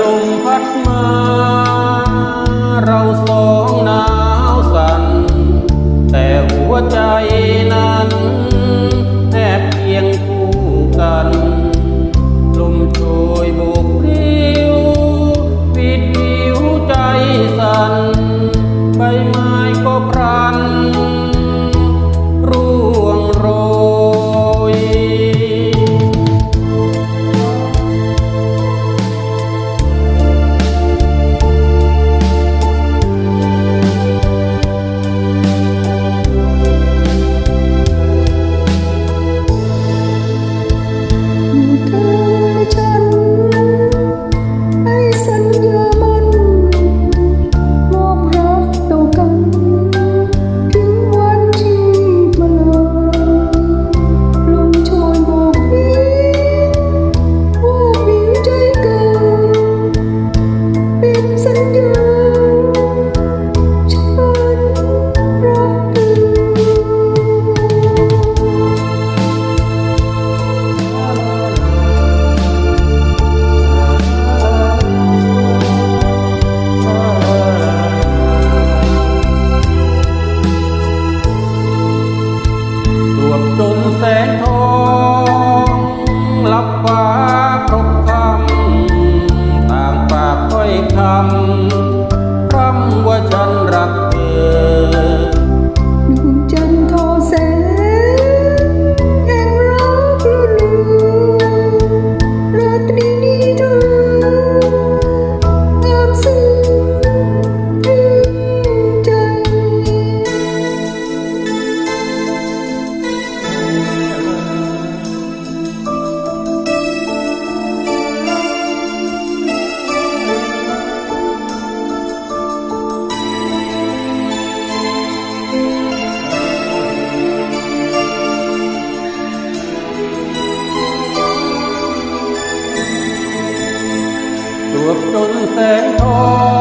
ลมพัดมา เราสองหนาวสั่นแต่หัวใจนั้น แสงทอง